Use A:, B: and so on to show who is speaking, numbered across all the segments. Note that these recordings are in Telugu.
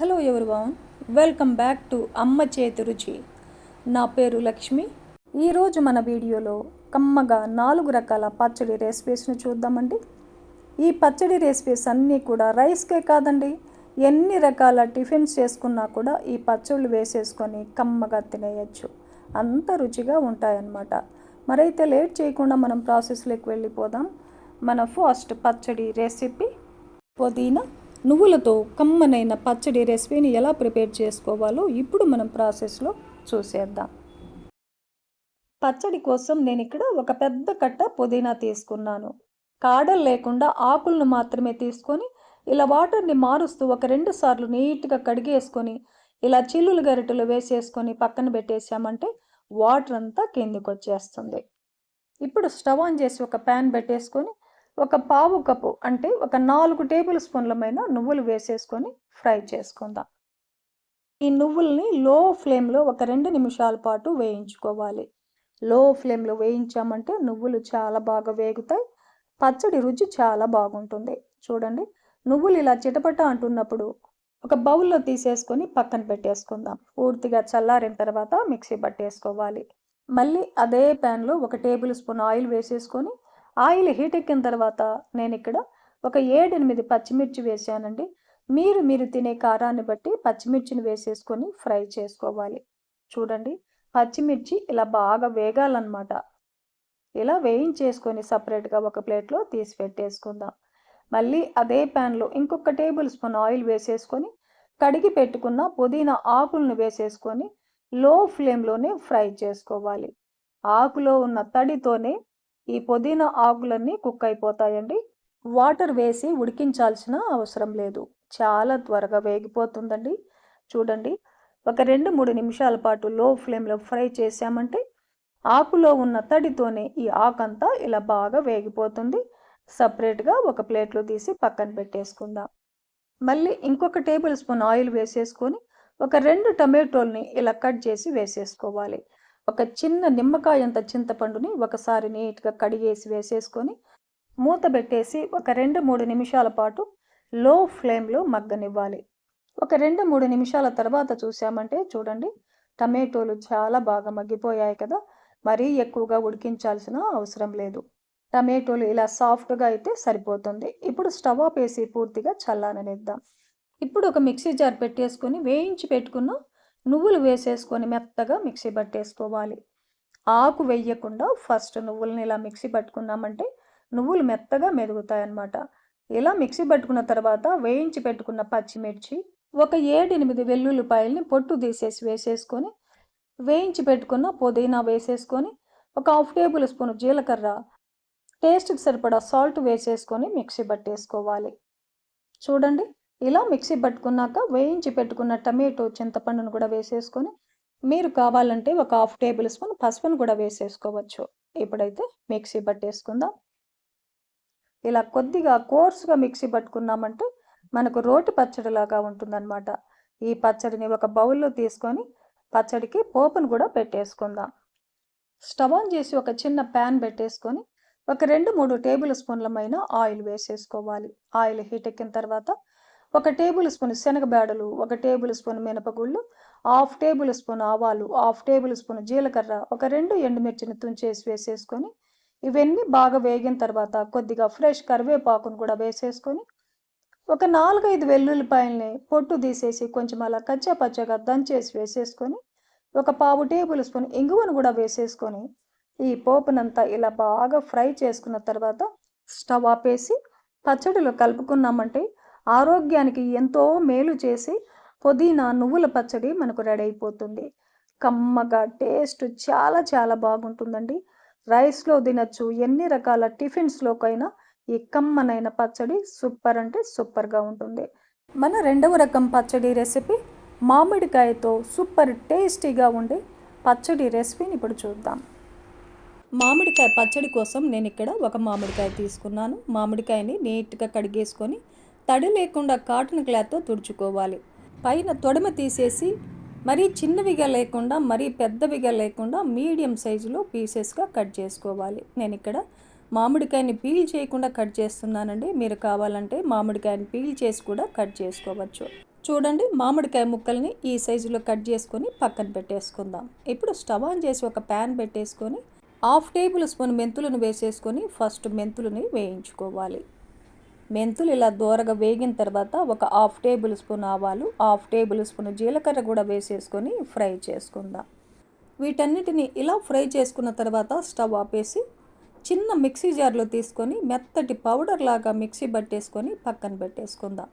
A: Hello everyone welcome back to అమ్మ చేతి రుచి. నా పేరు లక్ష్మి. ఈరోజు మన వీడియోలో కమ్మగా నాలుగు రకాల పచ్చడి రెసిపీస్ని చూద్దామండి. ఈ పచ్చడి రెసిపీస్ అన్నీ కూడా రైస్కే కాదండి. ఎన్ని రకాల టిఫిన్స్ చేసుకున్నా కూడా ఈ పచ్చళ్ళు వేసేసుకొని కమ్మగా తినేయచ్చు. అంత రుచిగా ఉంటాయన్నమాట. మరైతే లేట్ చేయకుండా మనం ప్రాసెస్లోకి వెళ్ళిపోదాం. మన ఫస్ట్ పచ్చడి రెసిపీ పుదీనా నువ్వులతో కమ్మనైన పచ్చడి రెసిపీని ఎలా ప్రిపేర్ చేసుకోవాలో ఇప్పుడు మనం ప్రాసెస్లో చూసేద్దాం. పచ్చడి కోసం నేను ఇక్కడ ఒక పెద్ద కట్ట పుదీనా తీసుకున్నాను. కాడలు లేకుండా ఆకులను మాత్రమే తీసుకొని ఇలా వాటర్ని మారుస్తూ ఒక రెండు సార్లు నీట్గా కడిగేసుకొని ఇలా చిల్లులు గరిటెలు వేసేసుకొని పక్కన పెట్టేసామంటే వాటర్ అంతా కిందికి వచ్చేస్తుంది ఇప్పుడు స్టవ్ ఆన్ చేసి ఒక ప్యాన్ పెట్టేసుకొని ఒక పావు కప్పు అంటే ఒక నాలుగు టేబుల్ స్పూన్లమైన నువ్వులు వేసేసుకొని ఫ్రై చేసుకుందాం. ఈ నువ్వుల్ని లో ఫ్లేమ్లో ఒక రెండు నిమిషాల పాటు వేయించుకోవాలి. లో ఫ్లేమ్లో వేయించామంటే నువ్వులు చాలా బాగా వేగుతాయి. పచ్చడి రుచి చాలా బాగుంటుంది. చూడండి నువ్వులు ఇలా చిటపట అంటున్నప్పుడు ఒక బౌల్లో తీసేసుకొని పక్కన పెట్టేసుకుందాం. పూర్తిగా చల్లారిన తర్వాత మిక్సీ పట్టేసుకోవాలి. మళ్ళీ అదే ప్యాన్లో ఒక టేబుల్ స్పూన్ ఆయిల్ వేసేసుకొని ఆయిల్ హీట్ ఎక్కిన తర్వాత నేను ఇక్కడ ఒక ఏడెనిమిది పచ్చిమిర్చి వేసానండి. మీరు మీరు తినే కారాన్ని బట్టి పచ్చిమిర్చిని వేసేసుకొని ఫ్రై చేసుకోవాలి. చూడండి పచ్చిమిర్చి ఇలా బాగా వేగాలన్నమాట. ఇలా వేయించేసుకొని సపరేట్గా ఒక ప్లేట్లో తీసి పెట్టేసుకుందాం. మళ్ళీ అదే ప్యాన్లో ఇంకొక టేబుల్ స్పూన్ ఆయిల్ వేసేసుకొని కడిగి పెట్టుకున్న పుదీనా ఆకులను వేసేసుకొని లో ఫ్లేమ్లోనే ఫ్రై చేసుకోవాలి. ఆకులో ఉన్న తడితోనే ఈ పుదీనా ఆకులన్నీ కుక్ అయిపోతాయండి. వాటర్ వేసి ఉడికించాల్సిన అవసరం లేదు. చాలా త్వరగా వేగిపోతుందండి. చూడండి ఒక రెండు మూడు నిమిషాల పాటు లో ఫ్లేమ్లో ఫ్రై చేసామంటే ఆకులో ఉన్న తడితోనే ఈ ఆకంతా ఇలా బాగా వేగిపోతుంది. సపరేట్గా ఒక ప్లేట్లో తీసి పక్కన పెట్టేసుకుందాం. మళ్ళీ ఇంకొక టేబుల్ స్పూన్ ఆయిల్ వేసేసుకొని ఒక రెండు టమాటోల్ని ఇలా కట్ చేసి వేసేసుకోవాలి. ఒక చిన్న నిమ్మకాయ అంత చింతపండుని ఒకసారి నీట్గా కడిగేసి వేసేసుకొని మూత పెట్టేసి ఒక రెండు మూడు నిమిషాల పాటు లో ఫ్లేమ్లో మగ్గనివ్వాలి. ఒక రెండు మూడు నిమిషాల తర్వాత చూసామంటే చూడండి టమాటోలు చాలా బాగా మగ్గిపోయాయి కదా మరీ ఎక్కువగా ఉడికించాల్సిన అవసరం లేదు. టమాటోలు ఇలా సాఫ్ట్గా అయితే సరిపోతుంది. ఇప్పుడు స్టవ్ ఆఫ్ వేసి పూర్తిగా చల్లాననిద్దాం ఇప్పుడు ఒక మిక్సీ జార్ పెట్టేసుకొని వేయించి పెట్టుకున్న నువ్వులు వేసేసుకొని మెత్తగా మిక్సీ పట్టేసుకోవాలి. ఆకు వేయకుండా ఫస్ట్ నువ్వులని ఇలా మిక్సీ పట్టుకున్నామంటే నువ్వులు మెత్తగా మెదుగుతాయన్నమాట. ఇలా మిక్సీ పట్టుకున్న తర్వాత వేయించి పెట్టుకున్న పచ్చిమిర్చి ఒక ఏడెనిమిది వెల్లుల్లిపాయల్ని పొట్టు తీసేసి వేసేసుకొని వేయించి పెట్టుకున్న పుదీనా వేసేసుకొని ఒక హాఫ్ టేబుల్ స్పూన్ జీలకర్ర టేస్ట్కి సరిపడా సాల్ట్ వేసేసుకొని మిక్సీ పట్టేసుకోవాలి. చూడండి ఇలా మిక్సీ పట్టుకున్నాక వేయించి పెట్టుకున్న టమాటో చింతపండును కూడా వేసేసుకొని మీరు కావాలంటే ఒక హాఫ్ టేబుల్ స్పూన్ పసుపును కూడా వేసేసుకోవచ్చు. ఇప్పుడైతే మిక్సీ పట్టేసుకుందాం. ఇలా కొద్దిగా కోర్సుగా మిక్సీ పట్టుకున్నామంటే మనకు రోటి పచ్చడిలాగా ఉంటుందన్నమాట. ఈ పచ్చడిని ఒక బౌల్లో తీసుకొని పచ్చడికి పోపును కూడా పెట్టేసుకుందాం. స్టవ్ ఆన్ చేసి ఒక చిన్న ప్యాన్ పెట్టేసుకొని ఒక రెండు మూడు టేబుల్ స్పూన్లమైన ఆయిల్ వేసేసుకోవాలి. ఆయిల్ హీట్ ఎక్కిన తర్వాత ఒక టేబుల్ స్పూన్ శనగబేడలు ఒక టేబుల్ స్పూన్ మినపగుళ్ళు హాఫ్ టేబుల్ స్పూన్ ఆవాలు హాఫ్ టేబుల్ స్పూన్ జీలకర్ర ఒక రెండు ఎండుమిర్చిని తుంచేసి వేసేసుకొని ఇవన్నీ బాగా వేగిన తర్వాత కొద్దిగా ఫ్రెష్ కరివేపాకును కూడా వేసేసుకొని ఒక నాలుగైదు వెల్లుల్లిపాయల్ని పొట్టు తీసేసి కొంచెం అలా కచ్చా పచ్చగా దంచేసి వేసేసుకొని ఒక పావు టేబుల్ స్పూన్ ఇంగువను కూడా వేసేసుకొని ఈ పోపునంతా ఇలా బాగా ఫ్రై చేసుకున్న తర్వాత స్టవ్ ఆపేసి పచ్చడిలో కలుపుకున్నామంటే ఆరోగ్యానికి ఎంతో మేలు చేసి పుదీనా నువ్వుల పచ్చడి మనకు రెడీ అయిపోతుంది. కమ్మగా టేస్ట్ చాలా చాలా బాగుంటుందండి. రైస్లో తినచ్చు ఎన్ని రకాల టిఫిన్స్లోకైనా ఈ కమ్మనైన పచ్చడి సూపర్ అంటే సూపర్గా ఉంటుంది. మన రెండవ రకం పచ్చడి రెసిపీ మామిడికాయతో సూపర్ టేస్టీగా ఉండే పచ్చడి రెసిపీని ఇప్పుడు చూద్దాం. మామిడికాయ పచ్చడి కోసం నేను ఇక్కడ ఒక మామిడికాయ తీసుకున్నాను. మామిడికాయని నీట్గా కడిగేసుకొని తడి లేకుండా కాటన్ క్లాత్తో తుడుచుకోవాలి. పైన తొడమ తీసేసి మరీ చిన్నవిగా లేకుండా మరీ పెద్దవిగా లేకుండా మీడియం సైజులో పీసెస్గా కట్ చేసుకోవాలి. నేను ఇక్కడ మామిడికాయని పీల్ చేయకుండా కట్ చేస్తున్నానండి. మీరు కావాలంటే మామిడికాయని పీల్ చేసి కూడా కట్ చేసుకోవచ్చు. చూడండి మామిడికాయ ముక్కల్ని ఈ సైజులో కట్ చేసుకొని పక్కన పెట్టేసుకుందాం. ఇప్పుడు స్టవ్ ఆన్ చేసి ఒక ప్యాన్ పెట్టేసుకొని హాఫ్ టేబుల్ స్పూన్ మెంతులను వేసేసుకొని ఫస్ట్ మెంతులని వేయించుకోవాలి. మెంతులు ఇలా దూరగా వేగిన తర్వాత ఒక హాఫ్ టేబుల్ స్పూన్ ఆవాలు హాఫ్ టేబుల్ స్పూన్ జీలకర్ర కూడా వేసేసుకొని ఫ్రై చేసుకుందాం. వీటన్నిటిని ఇలా ఫ్రై చేసుకున్న తర్వాత స్టవ్ ఆపేసి చిన్న మిక్సీ జార్లో తీసుకొని మెత్తటి పౌడర్ లాగా మిక్సీ పట్టేసుకొని పక్కన పెట్టేసుకుందాం.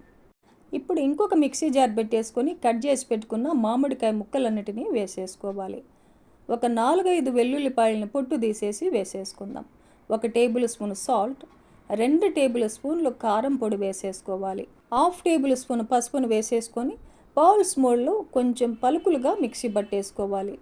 A: ఇప్పుడు ఇంకొక మిక్సీ జార్ పెట్టేసుకొని కట్ చేసి పెట్టుకున్న మామిడికాయ ముక్కలన్నిటినీ వేసేసుకోవాలి. ఒక నాలుగైదు వెల్లుల్లిపాయలను పొట్టు తీసేసి వేసేసుకుందాం. ఒక టేబుల్ స్పూన్ సాల్ట్ రెండు టేబుల్ స్పూన్లు కారం పొడి వేసేసుకోవాలి. హాఫ్ టేబుల్ స్పూన్ పసుపును వేసేసుకొని పౌల్స్ మోడ్లో కొంచెం పలుకులుగా మిక్సీ పట్టేసుకోవాలి.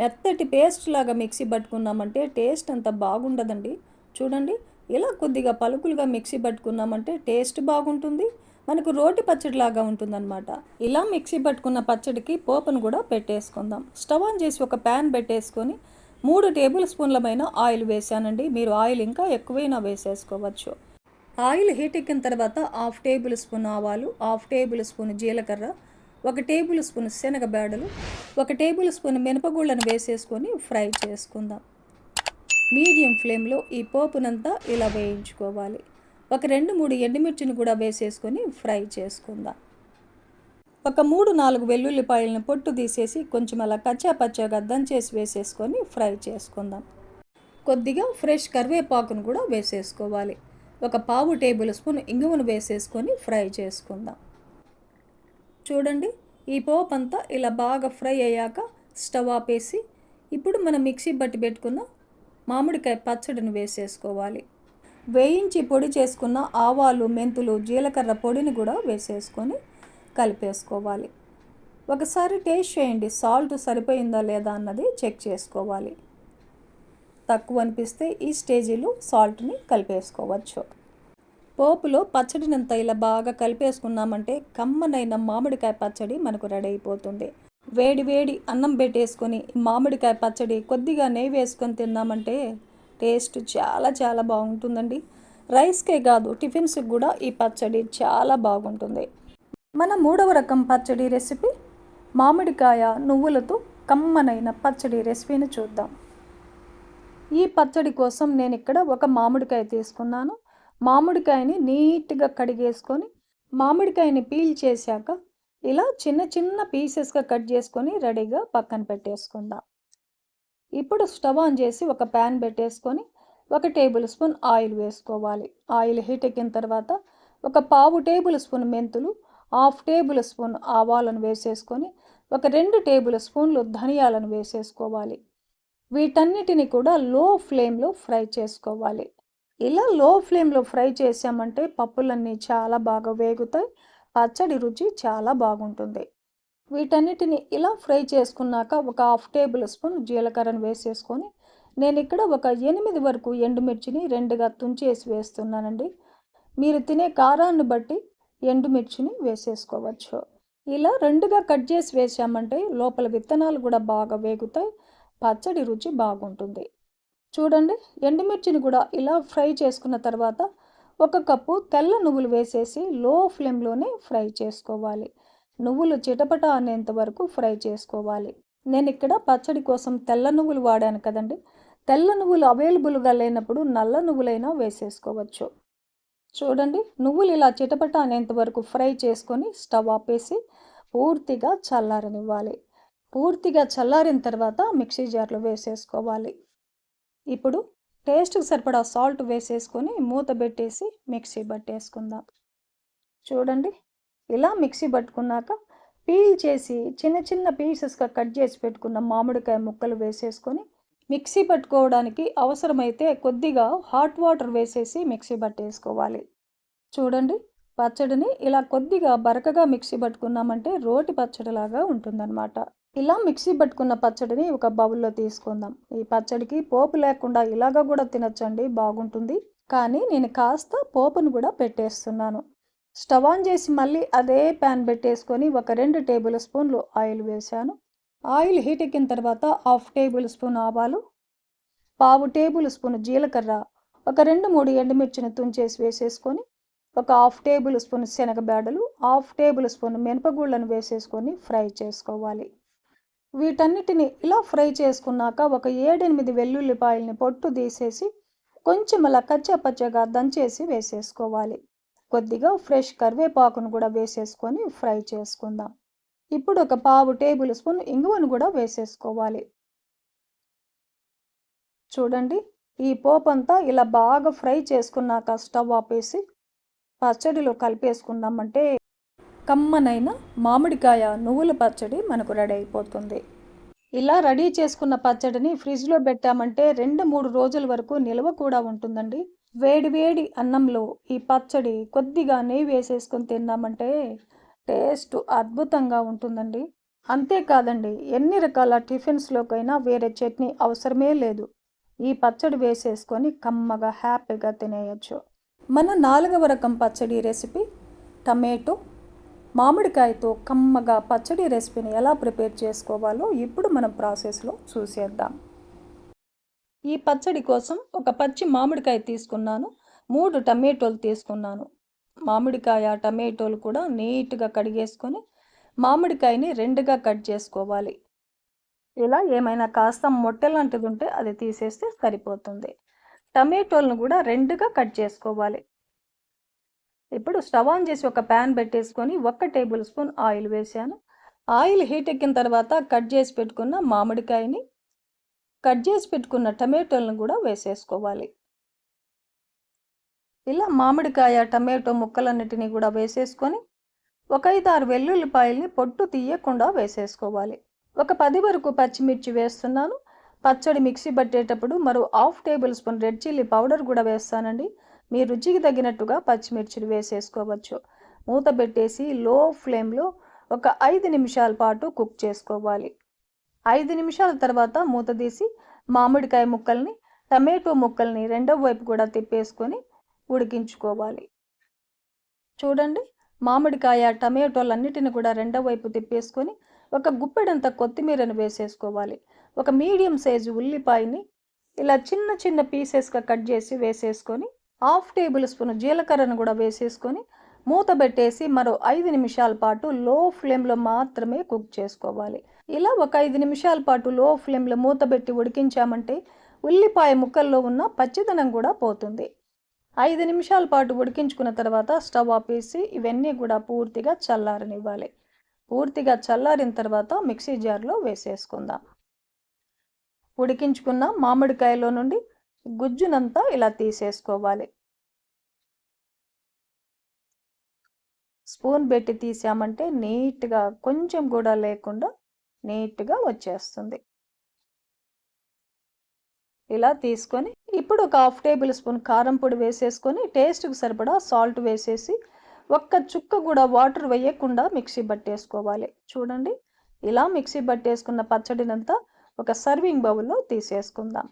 A: మెత్తటి పేస్ట్ లాగా మిక్సీ పట్టుకున్నామంటే టేస్ట్ అంత బాగుండదండి. చూడండి ఇలా కొద్దిగా పలుకులుగా మిక్సీ పట్టుకున్నామంటే టేస్ట్ బాగుంటుంది. మనకు రోటి పచ్చడి లాగా ఉంటుందన్నమాట. ఇలా మిక్సీ పట్టుకున్న పచ్చడికి పోపును కూడా పెట్టేసుకుందాం. స్టవ్ ఆన్ చేసి ఒక ప్యాన్ పెట్టేసుకొని మూడు టేబుల్ స్పూన్లమైన ఆయిల్ వేసానండి మీరు ఆయిల్ ఇంకా ఎక్కువైనా వేసేసుకోవచ్చు. ఆయిల్ హీట్ ఎక్కిన తర్వాత హాఫ్ టేబుల్ స్పూన్ ఆవాలు హాఫ్ టేబుల్ స్పూన్ జీలకర్ర ఒక టేబుల్ స్పూన్ శనగబేడలు ఒక టేబుల్ స్పూన్ మినపగుళ్ళను వేసేసుకొని ఫ్రై చేసుకుందాం. మీడియం ఫ్లేమ్లో ఈ పోపునంతా ఇలా వేయించుకోవాలి. ఒక రెండు మూడు ఎండుమిర్చిని కూడా వేసేసుకొని ఫ్రై చేసుకుందాం. ఒక మూడు నాలుగు వెల్లుల్లిపాయలను పొట్టు తీసేసి కొంచెం అలా కచ్చా పచ్చాగా దంచేసి వేసేసుకొని ఫ్రై చేసుకుందాం. కొద్దిగా ఫ్రెష్ కరివేపాకును కూడా వేసేసుకోవాలి. ఒక పావు టేబుల్ స్పూన్ ఇంగువను వేసేసుకొని ఫ్రై చేసుకుందాం. చూడండి ఈ పోపు అంతా ఇలా బాగా ఫ్రై అయ్యాక స్టవ్ ఆపేసి ఇప్పుడు మనం మిక్సీ బట్టి పెట్టుకున్న మామిడికాయ పచ్చడిని వేసేసుకోవాలి. వేయించి పొడి చేసుకున్న ఆవాలు మెంతులు జీలకర్ర పొడిని కూడా వేసేసుకొని కలిపేసుకోవాలి. ఒకసారి టేస్ట్ చేయండి సాల్ట్ సరిపోయిందా లేదా అన్నది చెక్ చేసుకోవాలి. తక్కువ అనిపిస్తే ఈ స్టేజీలో సాల్ట్ని కలిపేసుకోవచ్చు. పోపులో పచ్చడినంత ఇలా బాగా కలిపేసుకున్నామంటే కమ్మనైన మామిడికాయ పచ్చడి మనకు రెడీ అయిపోతుంది. వేడి వేడి అన్నం పెట్టేసుకొని మామిడికాయ పచ్చడి కొద్దిగా నెయ్యి వేసుకొని తిన్నామంటే టేస్ట్ చాలా చాలా బాగుంటుందండి. రైస్కే కాదు టిఫిన్స్కి కూడా ఈ పచ్చడి చాలా బాగుంటుంది. మన మూడవ రకం పచ్చడి రెసిపీ మామిడికాయ నువ్వులతో కమ్మనైన పచ్చడి రెసిపీని చూద్దాం. ఈ పచ్చడి కోసం నేను ఇక్కడ ఒక మామిడికాయ తీసుకున్నాను. మామిడికాయని నీట్గా కడిగేసుకొని మామిడికాయని పీల్ చేశాక ఇలా చిన్న చిన్న పీసెస్గా కట్ చేసుకొని రెడీగా పక్కన పెట్టేసుకుందాం. ఇప్పుడు స్టవ్ ఆన్ చేసి ఒక ప్యాన్ పెట్టేసుకొని ఒక టేబుల్ స్పూన్ ఆయిల్ వేసుకోవాలి. ఆయిల్ హీట్ ఎక్కిన తర్వాత ఒక పావు టేబుల్ స్పూన్ మెంతులు హాఫ్ టేబుల్ స్పూన్ ఆవాలను వేసేసుకొని ఒక రెండు టేబుల్ స్పూన్లు ధనియాలను వేసేసుకోవాలి. వీటన్నిటిని కూడా లో ఫ్లేమ్లో ఫ్రై చేసుకోవాలి. ఇలా లో ఫ్లేమ్లో ఫ్రై చేసామంటే పప్పులన్నీ చాలా బాగా వేగుతాయి పచ్చడి రుచి చాలా బాగుంటుంది. వీటన్నిటిని ఇలా ఫ్రై చేసుకున్నాక ఒక హాఫ్ టేబుల్ స్పూన్ జీలకర్రను వేసేసుకొని నేను ఇక్కడ ఒక ఎనిమిది వరకు ఎండుమిర్చిని రెండుగా తుంచేసి వేస్తున్నానండి. మీరు తినే కారాన్ని బట్టి ఎండుమిర్చిని వేసేసుకోవచ్చు. ఇలా రెండుగా కట్ చేసి వేసామంటే లోపల విత్తనాలు కూడా బాగా వేగుతాయి పచ్చడి రుచి బాగుంటుంది. చూడండి ఎండుమిర్చిని కూడా ఇలా ఫ్రై చేసుకున్న తర్వాత ఒక కప్పు తెల్ల నువ్వులు వేసేసి లో ఫ్లేమ్లోనే ఫ్రై చేసుకోవాలి. నువ్వులు చిటపట అనేంత వరకు ఫ్రై చేసుకోవాలి. నేను ఇక్కడ పచ్చడి కోసం తెల్ల నువ్వులు వాడాను కదండి. తెల్ల నువ్వులు అవైలబుల్గా లేనప్పుడు నల్ల నువ్వులైనా వేసేసుకోవచ్చు. చూడండి నువ్వులు ఇలా చిటపట అనేంత వరకు ఫ్రై చేసుకొని స్టవ్ ఆపేసి పూర్తిగా చల్లారనివ్వాలి. పూర్తిగా చల్లారిన తర్వాత మిక్సీ జార్లో వేసేసుకోవాలి. ఇప్పుడు టేస్ట్కి సరిపడా సాల్ట్ వేసేసుకొని మూత పెట్టేసి మిక్సీ పట్టేసుకుందాం చూడండి ఇలా మిక్సీ పట్టుకున్నాక పీల్ చేసి చిన్న చిన్న పీసెస్గా కట్ చేసి పెట్టుకున్న మామిడికాయ ముక్కలు వేసేసుకొని మిక్సీ పట్టుకోవడానికి అవసరమైతే కొద్దిగా హాట్ వాటర్ వేసేసి మిక్సీ పట్టేసుకోవాలి. చూడండి పచ్చడిని ఇలా కొద్దిగా బరకగా మిక్సీ పట్టుకున్నామంటే రోటి పచ్చడిలాగా ఉంటుందన్నమాట. ఇలా మిక్సీ పట్టుకున్న పచ్చడిని ఒక బౌల్లో తీసుకుందాం. ఈ పచ్చడికి పోపు లేకుండా ఇలాగా కూడా తినచ్చండి బాగుంటుంది. కానీ నేను కాస్త పోపును కూడా పెట్టేస్తున్నాను. స్టవ్ ఆన్ చేసి మళ్ళీ అదే ప్యాన్ పెట్టేసుకొని ఒక రెండు టేబుల్ స్పూన్లు ఆయిల్ వేశాను. ఆయిల్ హీట్ ఎక్కిన తర్వాత హాఫ్ టేబుల్ స్పూన్ ఆవాలు పావు టేబుల్ స్పూన్ జీలకర్ర ఒక రెండు మూడు ఎండుమిర్చిని తుంచేసి వేసేసుకొని ఒక హాఫ్ టేబుల్ స్పూన్ శనగబేడలు హాఫ్ టేబుల్ స్పూన్ మినపగుళ్ళను వేసేసుకొని ఫ్రై చేసుకోవాలి. వీటన్నిటిని ఇలా ఫ్రై చేసుకున్నాక ఒక ఏడెనిమిది వెల్లుల్లిపాయలని పొట్టు తీసేసి కొంచెం అలా కచ్చపచ్చగా దంచేసి వేసేసుకోవాలి. కొద్దిగా ఫ్రెష్ కరివేపాకును కూడా వేసేసుకొని ఫ్రై చేసుకుందాం. ఇప్పుడు ఒక పావు టేబుల్ స్పూన్ ఇంగువను కూడా వేసేసుకోవాలి. చూడండి ఈ పోపంతా ఇలా బాగా ఫ్రై చేసుకున్నాక స్టవ్ ఆపేసి పచ్చడిలో కలిపేసుకున్నామంటే కమ్మనైన మామిడికాయ నువ్వుల పచ్చడి మనకు రెడీ అయిపోతుంది. ఇలా రెడీ చేసుకున్న పచ్చడిని ఫ్రిడ్జ్లో పెట్టామంటే రెండు మూడు రోజుల వరకు నిల్వ కూడా ఉంటుందండి. వేడి వేడి అన్నంలో ఈ పచ్చడి కొద్దిగా నెయ్యి వేసేసుకొని తిన్నామంటే టేస్ట్ అద్భుతంగా ఉంటుందండి. అంతేకాదండి ఎన్ని రకాల టిఫిన్స్లోకైనా వేరే చట్నీ అవసరమే లేదు. ఈ పచ్చడి వేసేసుకొని కమ్మగా హ్యాపీగా తినేయచ్చు. మన నాలుగవ రకం పచ్చడి రెసిపీ టమాటో. మామిడికాయతో కమ్మగా పచ్చడి రెసిపీని ఎలా ప్రిపేర్ చేసుకోవాలో ఇప్పుడు మనం ప్రాసెస్లో చూసేద్దాం. ఈ పచ్చడి కోసం ఒక పచ్చి మామిడికాయ తీసుకున్నాను మూడు టమాటోలు తీసుకున్నాను. మామిడికాయ టమాటోలు కూడా నీట్గా కడిగేసుకొని మామిడికాయని రెండుగా కట్ చేసుకోవాలి. ఇలా ఏమైనా కాస్త మొట్టె లాంటిది ఉంటే అది తీసేస్తే సరిపోతుంది. టమాటోలను కూడా రెండుగా కట్ చేసుకోవాలి. ఇప్పుడు స్టవ్ ఆన్ చేసి ఒక ప్యాన్ పెట్టేసుకొని ఒక్క టేబుల్ స్పూన్ ఆయిల్ వేసాను. ఆయిల్ హీట్ ఎక్కిన తర్వాత కట్ చేసి పెట్టుకున్న మామిడికాయని కట్ చేసి పెట్టుకున్న టమాటోలను కూడా వేసేసుకోవాలి. ఇలా మామిడికాయ టమాటో ముక్కలన్నిటినీ కూడా వేసేసుకొని ఒక ఐదు ఆరు వెల్లుల్లిపాయల్ని పొట్టు తీయకుండా వేసేసుకోవాలి. ఒక పది వరకు పచ్చిమిర్చి వేస్తున్నాను. పచ్చడి మిక్సీ పట్టేటప్పుడు మరో half tablespoon red chilli powder కూడా వేస్తానండి. మీ రుచికి తగినట్టుగా పచ్చిమిర్చిని వేసేసుకోవచ్చు. మూత పెట్టేసి లో ఫ్లేమ్లో ఒక ఐదు నిమిషాల పాటు కుక్ చేసుకోవాలి. ఐదు నిమిషాల తర్వాత మూత తీసి మామిడికాయ ముక్కల్ని టమాటో ముక్కల్ని రెండవ వైపు కూడా తిప్పేసుకొని ఉడికించుకోవాలి. చూడండి మామిడికాయ టమాటోలన్నిటిని కూడా రెండవ వైపు తిప్పేసుకొని ఒక గుప్పెడంత కొత్తిమీరను వేసేసుకోవాలి. ఒక మీడియం సైజు ఉల్లిపాయని ఇలా చిన్న చిన్న పీసెస్గా కట్ చేసి వేసేసుకొని హాఫ్ టేబుల్ స్పూన్ జీలకర్రను కూడా వేసేసుకొని మూత పెట్టేసి మరో ఐదు నిమిషాల పాటు లో ఫ్లేమ్లో మాత్రమే కుక్ చేసుకోవాలి. ఇలా ఒక ఐదు నిమిషాల పాటు లో ఫ్లేమ్లో మూత పెట్టి ఉడికించామంటే ఉల్లిపాయ ముక్కల్లో ఉన్న పచ్చిదనం కూడా పోతుంది. ఐదు నిమిషాల పాటు ఉడికించుకున్న తర్వాత స్టవ్ ఆపేసి ఇవన్నీ కూడా పూర్తిగా చల్లారనివ్వాలి. పూర్తిగా చల్లారిన తర్వాత మిక్సీ జార్లో వేసేసుకుందాం. ఉడికించుకున్న మామిడికాయలో నుండి గుజ్జునంతా ఇలా తీసేసుకోవాలి. స్పూన్ పెట్టి తీసామంటే నీట్గా కొంచెం కూడా లేకుండా నీట్గా వచ్చేస్తుంది. ఇలా తీసుకొని ఇప్పుడు ఒక హాఫ్ టేబుల్ స్పూన్ కారం పొడి వేసేసుకొని టేస్ట్కి సరిపడా సాల్ట్ వేసేసి ఒక్క చుక్క కూడా వాటర్ వేయకుండా మిక్సీ పట్టేసుకోవాలి చూడండి ఇలా మిక్సీ పట్టేసుకున్న పచ్చడినంతా ఒక సర్వింగ్ బౌల్లో తీసేసుకుందాం.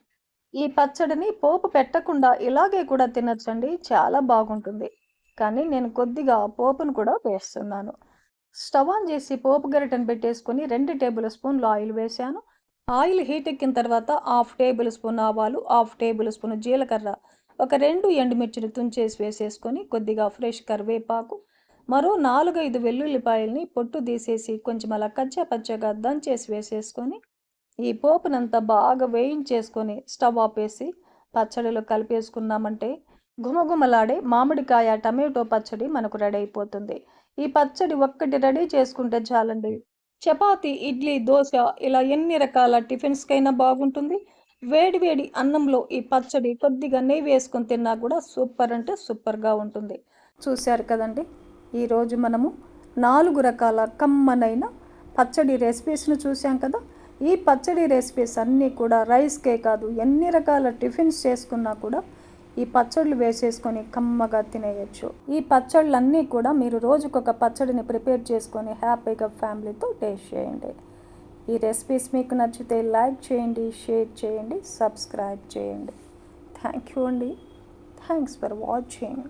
A: ఈ పచ్చడిని పోపు పెట్టకుండా ఇలాగే కూడా తినచ్చండి చాలా బాగుంటుంది. కానీ నేను కొద్దిగా పోపును కూడా వేస్తున్నాను. స్టవ్ ఆన్ చేసి పోపు గరిటను పెట్టేసుకొని రెండు టేబుల్ స్పూన్లు ఆయిల్ వేసాను ఆయిల్ హీట్ ఎక్కిన తర్వాత హాఫ్ టేబుల్ స్పూన్ ఆవాలు హాఫ్ టేబుల్ స్పూన్ జీలకర్ర ఒక రెండు ఎండుమిర్చిని తుంచేసి వేసేసుకొని కొద్దిగా ఫ్రెష్ కరివేపాకు మరో నాలుగైదు వెల్లుల్లిపాయల్ని పొట్టు తీసేసి కొంచెం అలా కచ్చా పచ్చగా దంచేసి వేసేసుకొని ఈ పోపునంతా బాగా వేయించేసుకొని స్టవ్ ఆపేసి పచ్చడిలో కలిపేసుకున్నామంటే గుమగుమలాడే మామిడికాయ టమాటో పచ్చడి మనకు రెడీ అయిపోతుంది. ఈ పచ్చడి ఒక్కటి రెడీ చేసుకుంటే చాలండి. చపాతి ఇడ్లీ దోశ ఇలా ఎన్ని రకాల టిఫిన్స్కైనా బాగుంటుంది. వేడి వేడి అన్నంలో ఈ పచ్చడి కొద్దిగా నెయ్యి వేసుకొని తిన్నా కూడా సూపర్ అంటే సూపర్గా ఉంటుంది. చూశారు కదండి? ఈరోజు మనము నాలుగు రకాల కమ్మనైన పచ్చడి రెసిపీస్ను చూసాం కదా? ఈ పచ్చడి రెసిపీస్ అన్నీ కూడా రైస్కే కాదు ఎన్ని రకాల టిఫిన్స్ చేసుకున్నా కూడా ఈ పచ్చళ్ళు వేసేసుకొని కమ్మగా తినేయచ్చు. ఈ పచ్చళ్ళన్నీ కూడా మీరు రోజుకొక పచ్చడిని ప్రిపేర్ చేసుకొని హ్యాపీగా ఫ్యామిలీతో టేస్ట్ చేయండి. ఈ రెసిపీస్ మీకు నచ్చితే లైక్ చేయండి షేర్ చేయండి సబ్స్క్రైబ్ చేయండి. థ్యాంక్ యూ అండి. Thanks for watching.